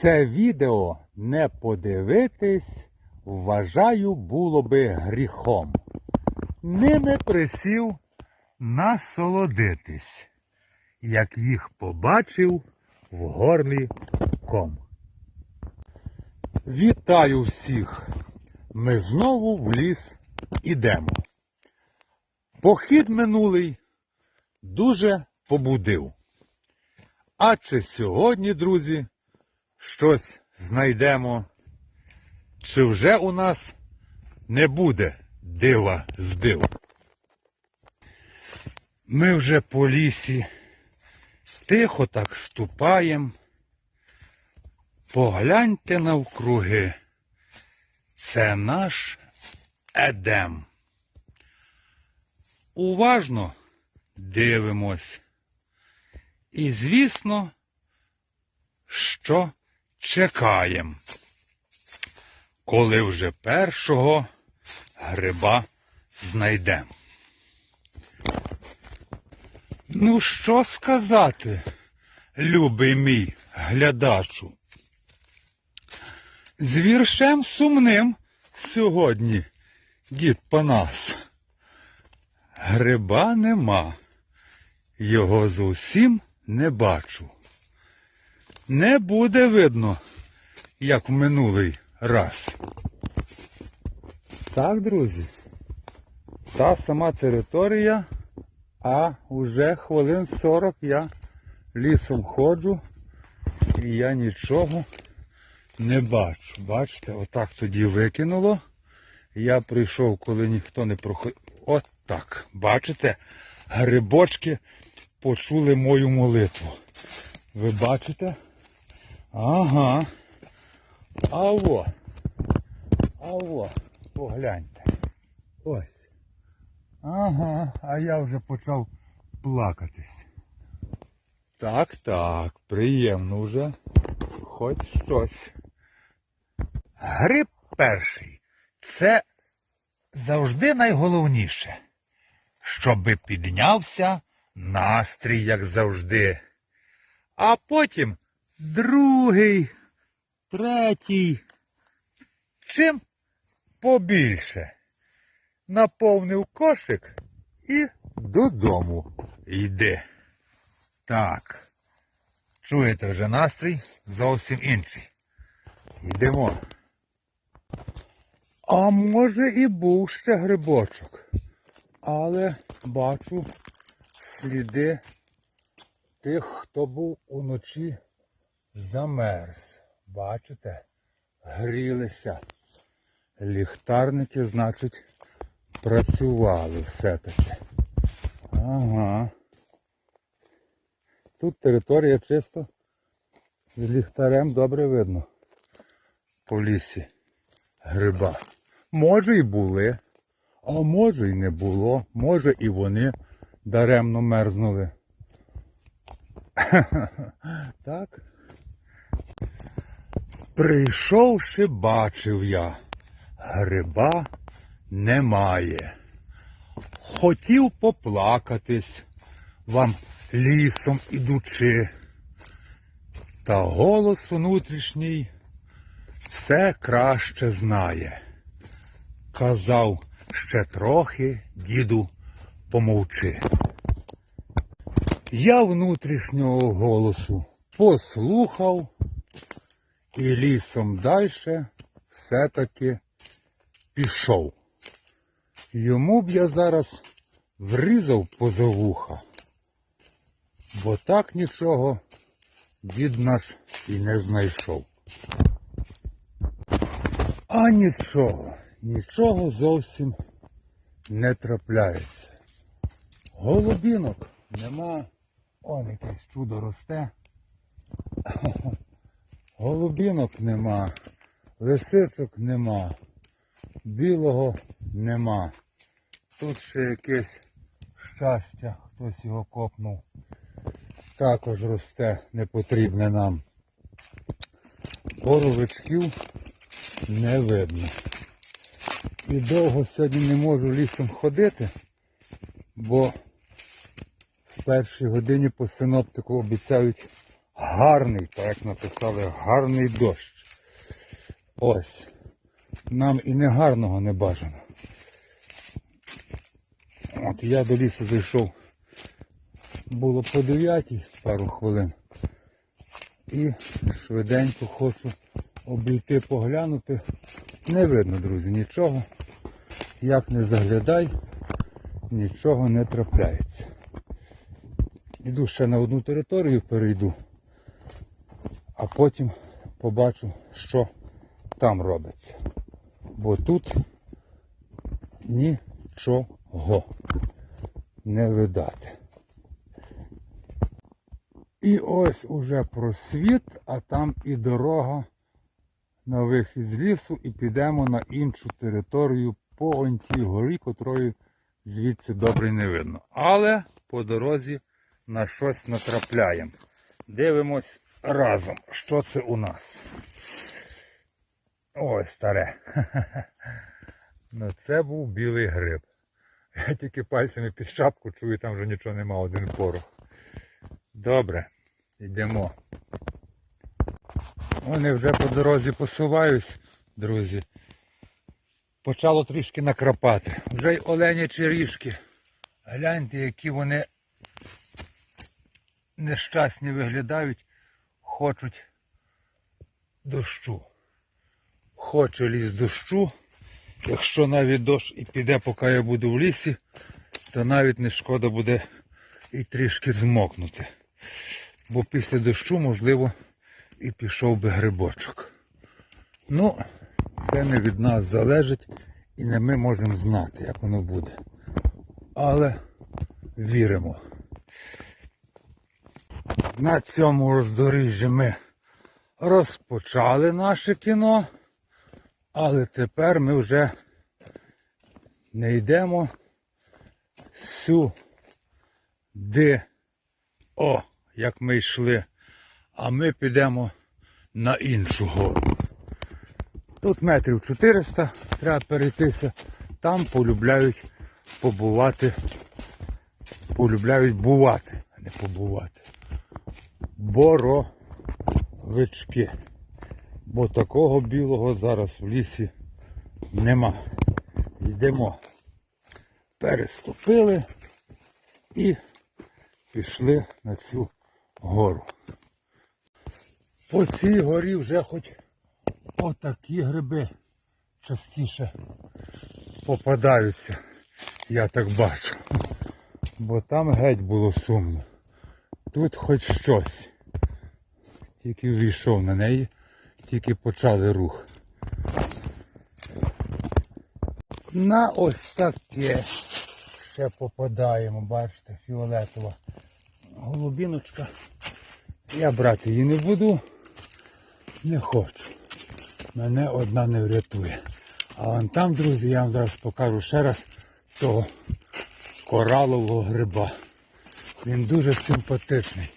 Це відео не подивитись, вважаю, було би гріхом. Ними присів насолодитись, як їх побачив в горлі ком. Вітаю всіх! Ми знову в ліс ідемо. Похід минулий дуже побудив. А чи сьогодні, друзі, щось знайдемо? Чи вже у нас не буде дива з див? Ми вже по лісі тихо так ступаєм. Погляньте навкруги. Це наш Едем. Уважно дивимось. І, звісно, що чекаємо, коли вже першого гриба знайдемо. Ну, що сказати, любий мій глядачу? З віршем сумним сьогодні, дід Панас. Гриба нема, його зовсім не бачу. Не буде видно, як в минулий раз. Так, друзі, та сама територія, а вже хвилин 40 я лісом ходжу і я нічого не бачу. Бачите, отак тоді викинуло. Я прийшов, коли ніхто не проходив. От так. Бачите? Грибочки почули мою молитву. Ви бачите? Ага. Аво. Аво. Погляньте. Ось. Ага. А я вже почав плакатись. Так, так, приємно вже. Хоч щось. Гриб перший. Це завжди найголовніше. Щоби піднявся настрій, як завжди. А потім другий, третій. Чим побільше. Наповнив кошик і додому йде. Так. Чуєте вже настрій зовсім інший. Йдемо. А може і був ще грибочок. Але бачу сліди тих, хто був уночі замерз. Бачите? Грілися. Ліхтарники, значить, працювали все-таки. Ага. Тут територія чисто з ліхтарем добре видно. По лісі гриба. Може і були, а може і не було. Може і вони даремно мерзнули. Так. Прийшовши, бачив я, гриба немає. Хотів поплакатись вам лісом ідучи. Та голос внутрішній все краще знає. Казав ще трохи, діду, помовчи. Я внутрішнього голосу послухав і лісом дальше все-таки пішов. Йому б я зараз врізав поза вуха, бо так нічого дід наш і не знайшов. А нічого, нічого зовсім не трапляється. Голубінок нема. Он якесь чудо росте. Голубінок нема, лисичок нема, білого нема. Тут ще якесь щастя, хтось його копнув. Також росте непотрібне нам. Боровичків не видно. І довго сьогодні не можу лісом ходити, бо в першій годині по синоптику обіцяють гарний, так як написали, гарний дощ. Ось. Нам і не гарного не бажано. От я до лісу зайшов. Було по 9 пару хвилин. І швиденько хочу обійти, поглянути. Не видно, друзі, нічого. Як не заглядай, нічого не трапляється. Іду ще на одну територію перейду, а потім побачу, що там робиться. Бо тут нічого не видати. І ось уже просвіт, а там і дорога на вихід з лісу, і підемо на іншу територію по онтій горі, котрої звідси добре не видно. Але по дорозі на щось натрапляємо. Дивимось разом, що це у нас. Ой, старе. Ну це був білий гриб. Я тільки пальцями під шапку чую, там вже нічого нема, один порох. Добре, йдемо. Вони вже по дорозі посуваюсь, друзі. Почало трішки накрапати. Вже й оленячі ріжки. Гляньте, які вони нещасні виглядають, хочуть дощу. Хоче ліс дощу. Якщо навіть дощ і піде, поки я буду в лісі, то навіть не шкода буде і трішки змокнути. Бо після дощу, можливо, і пішов би грибочок. Ну, це не від нас залежить і не ми можемо знати, як воно буде. Але віримо. На цьому роздоріжжі ми розпочали наше кіно, але тепер ми вже не йдемо сюди, о, як ми йшли, а ми підемо на іншу гору. Тут метрів 400 треба перейтися, там полюбляють побувати, полюбляють бувати, а не побувати. Боровички. Бо такого білого зараз в лісі нема. Йдемо. Переступили і пішли на цю гору. По цій горі вже хоч отакі гриби частіше попадаються, я так бачу. Бо там геть було сумно. Тут хоч щось. Тільки ввійшов на неї, тільки почали рух. На ось таке ще попадаємо, бачите, фіолетова голубіночка. Я брати її не буду, не хочу. Мене одна не врятує. А вон там, друзі, я вам зараз покажу ще раз цього коралового гриба. Він дуже симпатичний.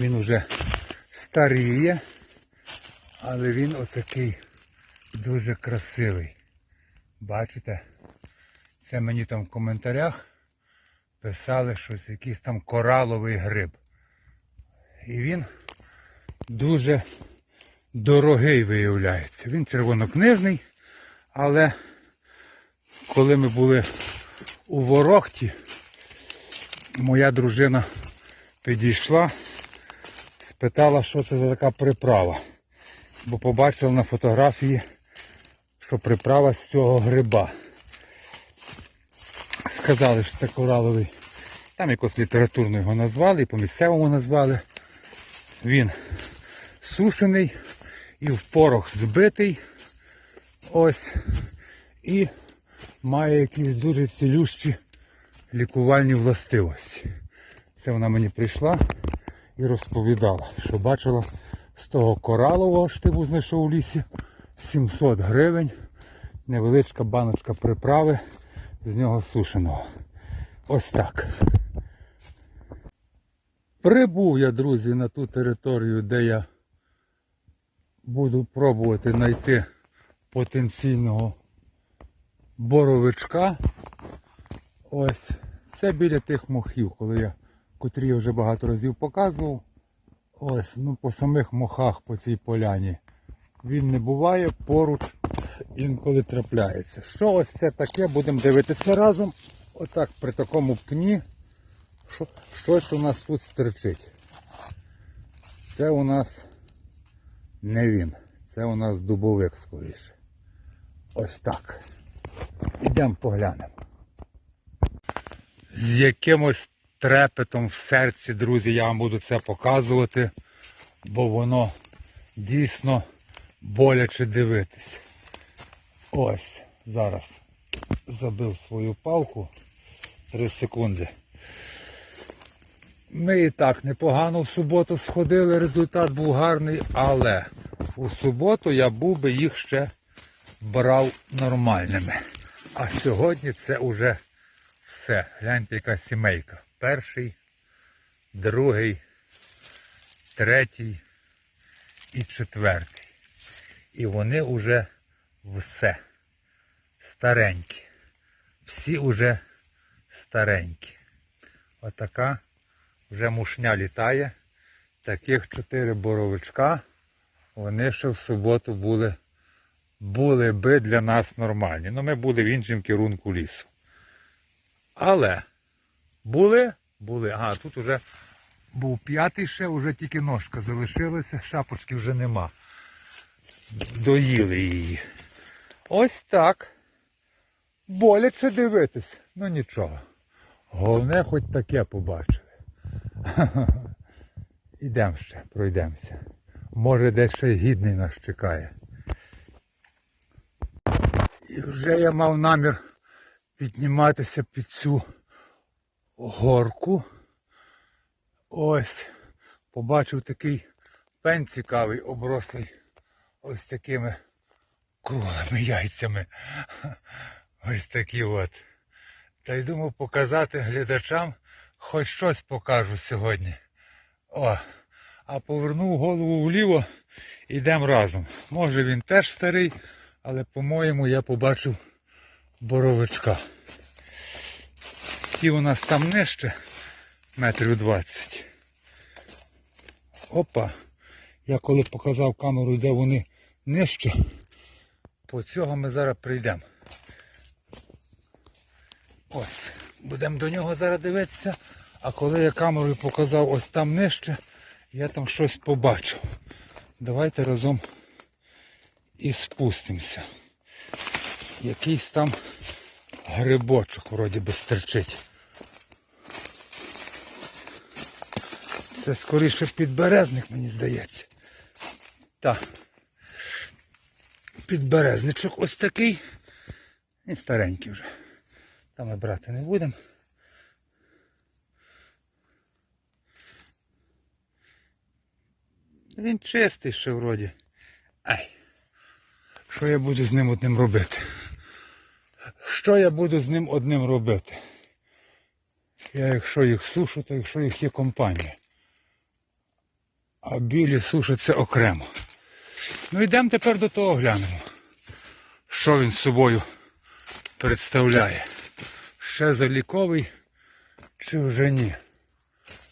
Він вже старіє, але він отакий дуже красивий. Бачите? Це мені там в коментарях писали щось, якийсь там кораловий гриб. І він дуже дорогий виявляється. Він червонокнижний, але коли ми були у Ворохті, моя дружина підійшла, спитала, що це за така приправа. Бо побачила на фотографії, що приправа з цього гриба. Сказали, що це кораловий. Там якось літературно його назвали і по-місцевому назвали. Він сушений і в порох збитий. Ось. І має якісь дуже цілющі лікувальні властивості. Це вона мені прийшла і розповідала, що бачила з того коралового штибу знайшов у лісі 700 гривень. Невеличка баночка приправи з нього сушеного. Ось так. Прибув я, друзі, на ту територію, де я буду пробувати знайти потенційного боровичка. Ось. Це біля тих мохів, коли я котрі я вже багато разів показував. Ось, ну по самих мохах по цій поляні. Він не буває, поруч інколи трапляється. Що ось це таке, будемо дивитися разом. Отак при такому пні що, щось у нас тут стерчить. Це у нас не він. Це у нас дубовик скоріше. Ось так. Ідемо поглянемо. З якимось трепетом в серці, друзі, я вам буду це показувати, бо воно дійсно боляче дивитись. Ось, зараз забив свою палку. 3 секунди. Ми і так непогано в суботу сходили, результат був гарний, але у суботу я був би їх ще брав нормальними. А сьогодні це вже все. Гляньте, яка сімейка. Перший, другий, третій і четвертий. І вони вже все старенькі. Всі вже старенькі. Отака вже мушня літає. Таких чотири боровичка. Вони ще в суботу були, були би для нас нормальні. Ну ми були в іншому керунку лісу. Але були, були. Ага, тут вже був п'ятий ще, вже тільки ножка залишилася, шапочки вже нема. Доїли її. Ось так. Боляче дивитись, ну нічого. Головне, хоч таке побачили. Ідемо ще, пройдемося. Може, десь ще гідний нас чекає. І вже я мав намір підніматися під цю горку. Ось побачив такий пень цікавий, оброслий ось такими круглими яйцями. Ось такі от. Та й думав показати глядачам, хоч щось покажу сьогодні. О, а повернув голову вліво, йдемо разом. Може він теж старий, але, по-моєму, я побачив боровичка. Ті у нас там нижче, метрів 20. Опа. Я коли показав камеру, де вони нижче, по цього ми зараз прийдемо. Ось, будемо до нього зараз дивитися, а коли я камерою показав ось там нижче, я там щось побачив. Давайте разом і спустимося. Якийсь там грибочок вроді би стерчить. Це скоріше підберезник, мені здається. Так. Підберезничок ось такий. І старенький вже. Та ми брати не будемо. Він чистий ще вроді. Ай. Що я буду з ним одним робити? Що я буду з ним одним робити? Я якщо їх сушу, то якщо їх є компанія. А білі сушаться окремо. Ну йдемо тепер до того глянемо. Що він з собою представляє. Ще заліковий чи вже ні.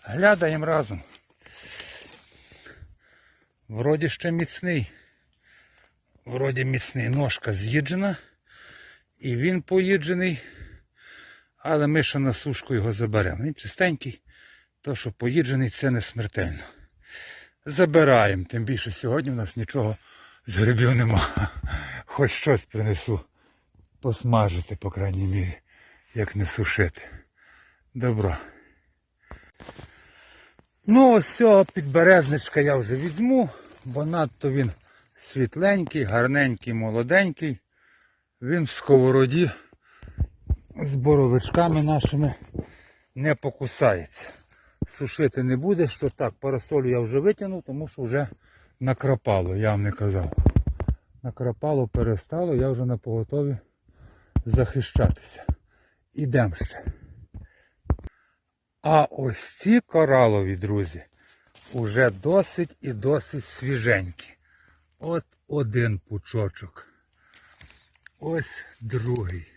Глядаємо разом. Вроді ще міцний. Вроді міцний. Ножка з'їджена. І він поїджений. Але ми ще на сушку його заберемо. Він чистенький. То, що поїджений, це не смертельно. Забираємо. Тим більше сьогодні в нас нічого з грибів нема. Хоч щось принесу посмажити, по крайній мірі, як не сушити. Добро. Ну, ось цього підберезничка я вже візьму, бо надто він світленький, гарненький, молоденький. Він в сковороді з боровичками нашими не покусається. Сушити не буде, що так, парасолю я вже витягнув, тому що вже накрапало, я вам не казав. Накрапало, перестало, я вже на поготові захищатися. Ідемо ще. А ось ці коралові, друзі, уже досить і досить свіженькі. От один пучочок. Ось другий.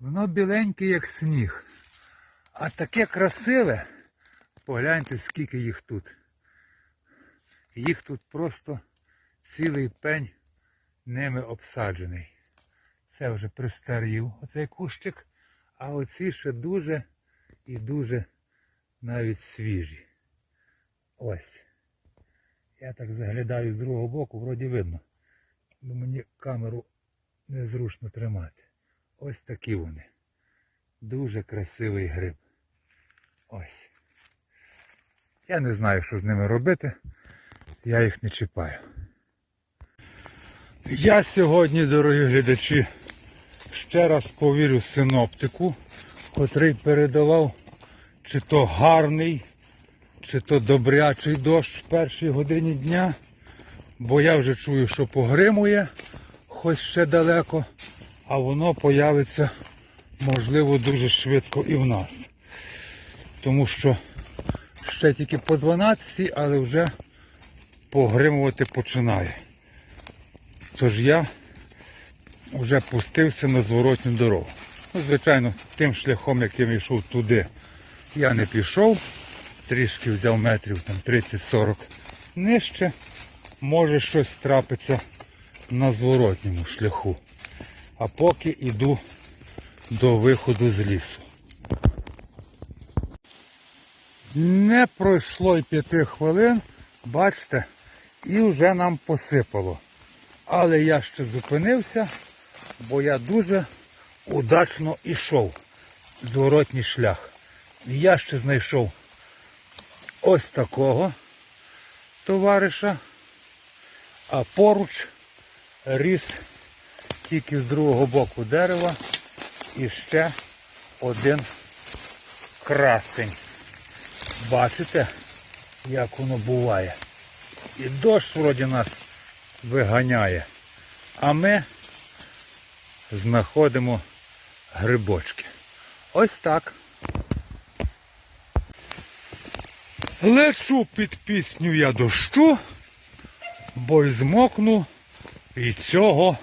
Воно біленьке, як сніг. А таке красиве, Погляньте, скільки їх тут. Їх тут просто цілий пень ними обсаджений. Це вже пристарів оцей кущик, а оці ще дуже і дуже навіть свіжі. Ось. Я так заглядаю з другого боку, вроді видно. Бо мені камеру незручно тримати. Ось такі вони. Дуже красивий гриб. Ось. Я не знаю, що з ними робити. Я їх не чіпаю. Я сьогодні, дорогі глядачі, ще раз повірю синоптику, котрий передавав, чи то гарний, чи то добрячий дощ в першій годині дня, бо я вже чую, що погримує, хоч ще далеко, а воно появиться, можливо, дуже швидко і в нас. Тому що ще тільки по 12, але вже погримувати починає. Тож я вже пустився на зворотню дорогу. Ну, звичайно, тим шляхом, яким йшов туди, я не пішов. Трішки взяв метрів там 30-40 нижче. Може щось трапиться на зворотньому шляху. А поки йду до виходу з лісу. Не пройшло й п'яти хвилин, бачите, і вже нам посипало. Але я ще зупинився, бо я дуже удачно йшов зворотній шлях. Я ще знайшов ось такого товариша, а поруч ріс тільки з другого боку дерева і ще один красень. Бачите, як воно буває. І дощ вроді нас виганяє. А ми знаходимо грибочки. Ось так. Лечу під пісню я дощу, бо й змокну і цього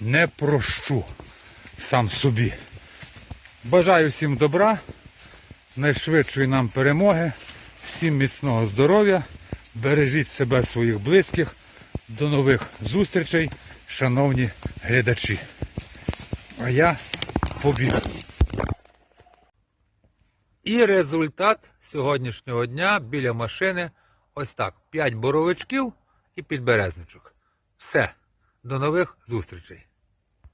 не прощу сам собі. Бажаю всім добра, найшвидшої нам перемоги, всім міцного здоров'я, бережіть себе своїх близьких. До нових зустрічей, шановні глядачі. А я побіг. І результат сьогоднішнього дня біля машини ось так. 5 боровичків і підберезничок. Все. До нових зустрічей.